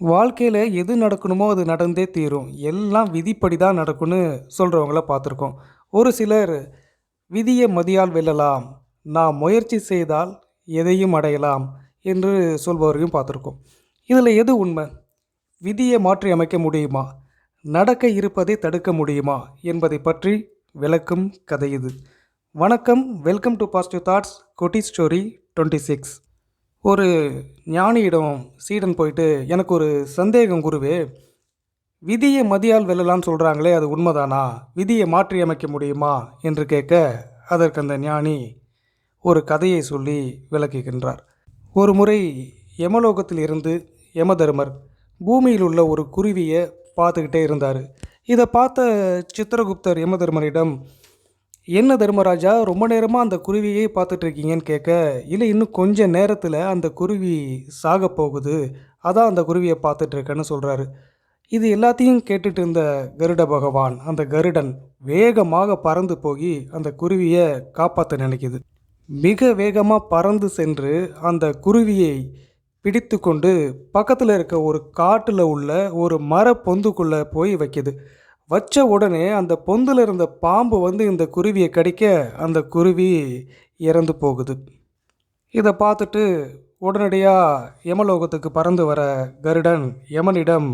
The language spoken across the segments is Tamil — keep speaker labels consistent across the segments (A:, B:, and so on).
A: வாழ்க்கையில் எது நடக்கணுமோ அது நடந்தே தீரும். எல்லாம் விதிப்படி தான் நடக்கும்னு சொல்கிறவங்கள பார்த்துருக்கோம். ஒரு சிலர் விதியை மதியால் வெல்லலாம். நாம் முயற்சி செய்தால் எதையும் அடையலாம் என்று சொல்பவரையும் பார்த்துருக்கோம். இதில் எது உண்மை? விதியை மாற்றி அமைக்க முடியுமா? நடக்க இருப்பதை தடுக்க முடியுமா? என்பதை பற்றி விளக்கும் கதை இது. வணக்கம். Welcome to positive thoughts. கொட்டி ஸ்டோரி டுவெண்ட்டி சிக்ஸ். ஒரு ஞானியிடம் சீடன் போயிட்டு எனக்கு ஒரு சந்தேகம் குருவே. விதியை மதியால் வெல்லலாம்னு சொல்கிறாங்களே அது உண்மைதானா? விதியை மாற்றி அமைக்க முடியுமா? என்று கேட்க அதற்கு அந்த ஞானி ஒரு கதையை சொல்லி விளக்குகின்றார். ஒரு முறை யமலோகத்தில் இருந்து யமதர்மர் பூமியில் உள்ள ஒரு குருவியை பார்த்துக்கிட்டே இருந்தார். இதை பார்த்த சித்திரகுப்தர் யமதர்மரிடம் என்ன தர்மராஜா ரொம்ப நேரமாக அந்த குருவியே பார்த்துட்ருக்கீங்கன்னு கேட்க இல்லை இன்னும் கொஞ்ச நேரத்தில் அந்த குருவி சாக போகுது. அதான் அந்த குருவியை பார்த்துட்ருக்கேன்னு சொல்கிறாரு இது எல்லாத்தையும் கேட்டுட்டு இருந்த கருட பகவான் அந்த கருடன் வேகமாக பறந்து போய் அந்த குருவியை காப்பாற்ற நினைக்குது. மிக வேகமாக பறந்து சென்று அந்த குருவியை பிடித்து கொண்டு பக்கத்தில் இருக்க ஒரு காட்டில் உள்ள ஒரு மர பொந்துக்குள்ளே போய் வைக்குது. வச்ச உடனே அந்த பொந்தில் இருந்த பாம்பு வந்து இந்த குருவியை கடிக்க அந்த குருவி இறந்து போகுது. இதை பார்த்துட்டு உடனடியாக யமலோகத்துக்கு பறந்து வர கருடன் யமனிடம்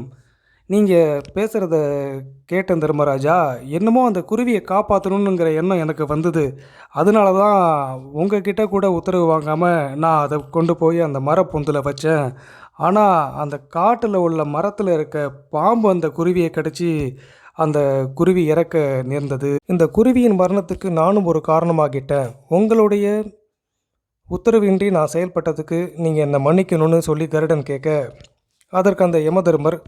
A: நீங்கள் பேசுகிறத கேட்டேன் தர்மராஜா என்னமோ அந்த குருவியை காப்பாற்றணுங்கிற எண்ணம் எனக்கு வந்தது. அதனால தான் உங்ககிட்ட கூட உத்தரவு வாங்காமல் நான் அதை கொண்டு போய் அந்த மரப்பொந்தில் வச்சேன். ஆனால் அந்த காட்டில் உள்ள மரத்தில் இருக்க பாம்பு அந்த குருவியை கடிச்சு அந்த குருவி இறக்க நேர்ந்தது. இந்த குருவியின் மரணத்துக்கு நானும் ஒரு காரணமாகிட்டேன். உங்களுடைய உத்தரவின்றி நான் செயல்பட்டதுக்கு நீங்கள் என்னை மன்னிக்கணும்னு சொல்லி கருடன் கேட்க அதற்கு அந்த யமதர்மர்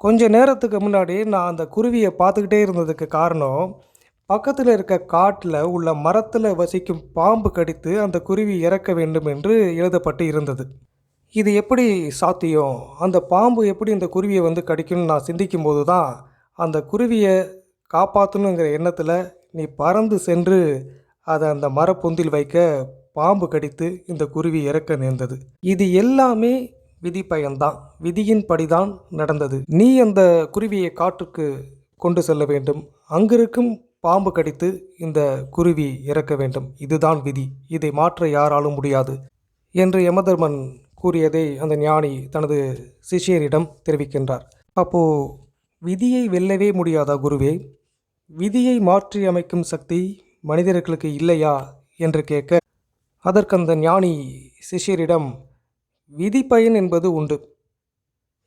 A: கொஞ்ச நேரத்துக்கு முன்னாடி நான் அந்த குருவியை பார்த்துக்கிட்டே இருந்ததுக்கு காரணம் பக்கத்தில் இருக்க காட்டில் உள்ள மரத்தில் வசிக்கும் பாம்பு கடித்து அந்த குருவி இறக்க வேண்டும் என்று எழுதப்பட்டு இருந்தது. இது எப்படி சாத்தியம்? அந்த பாம்பு எப்படி இந்த குருவியை வந்து கடிக்கும்னு நான் சிந்திக்கும் போது தான் அந்த குருவியை காப்பாற்றணுங்கிற எண்ணத்தில் நீ பறந்து சென்று அதை அந்த மரப்பொந்தில் வைக்க பாம்பு கடித்து இந்த குருவி இறக்க நேர்ந்தது. இது எல்லாமே விதி பயன்தான். விதியின் படிதான் நடந்தது. நீ அந்த குருவியை காட்டுக்கு கொண்டு செல்ல வேண்டும். அங்கிருக்கும் பாம்பு கடித்து இந்த குருவி இறக்க வேண்டும். இதுதான் விதி. இதை மாற்ற யாராலும் முடியாது என்று யமதர்மன் கூறியதை அந்த ஞானி தனது சிஷியரிடம் தெரிவிக்கின்றார். அப்போ விதியை வெல்லவே முடியாதா குருவே? விதியை மாற்றி அமைக்கும் சக்தி மனிதர்களுக்கு இல்லையா? என்று கேட்க அதற்கு அந்த ஞானி சிஷியரிடம் விதி பயன் என்பது உண்டு.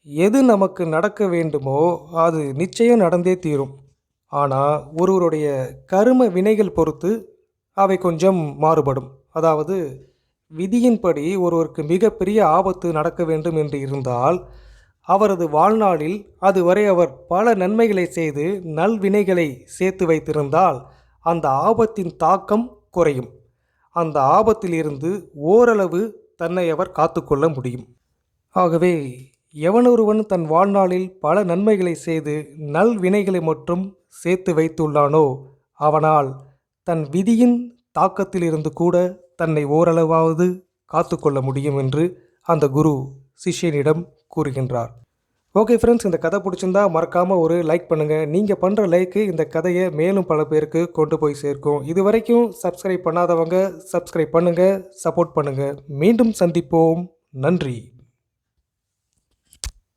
A: எது நமக்கு நடக்க வேண்டுமோ அது நிச்சயம் நடந்தே தீரும். ஆனால் ஒருவருடைய கரும வினைகள் பொறுத்து அவை கொஞ்சம் மாறுபடும். அதாவது விதியின்படி ஒருவருக்கு மிகப்பெரிய ஆபத்து நடக்க வேண்டும் என்று இருந்தால் அவரது வாழ்நாளில் அதுவரை அவர் பல நன்மைகளை செய்து நல்வினைகளை சேர்த்து வைத்திருந்தால் அந்த ஆபத்தின் தாக்கம் குறையும். அந்த ஆபத்திலிருந்து ஓரளவு தன்னை அவர் காத்துக்கொள்ள முடியும். ஆகவே எவனொருவன் தன் வாழ்நாளில் பல நன்மைகளை செய்து நல்வினைகளை மட்டும் சேர்த்து வைத்துள்ளானோ அவனால் தன் விதியின் தாக்கத்திலிருந்து கூட தன்னை ஓரளவாவது காத்துக்கொள்ள முடியும் என்று அந்த குரு சிஷ்யனிடம் கூறுகின்றார். ஓகே ஃப்ரெண்ட்ஸ் இந்த கதை பிடிச்சிருந்தா மறக்காமல் ஒரு லைக் பண்ணுங்கள் நீங்கள் பண்ணுற லைக்கு இந்த கதையை மேலும் பல பேருக்கு கொண்டு போய் சேர்க்கும். இது வரைக்கும் சப்ஸ்கிரைப் பண்ணாதவங்க சப்ஸ்கிரைப் பண்ணுங்கள் சப்போர்ட் பண்ணுங்கள் மீண்டும் சந்திப்போம். நன்றி.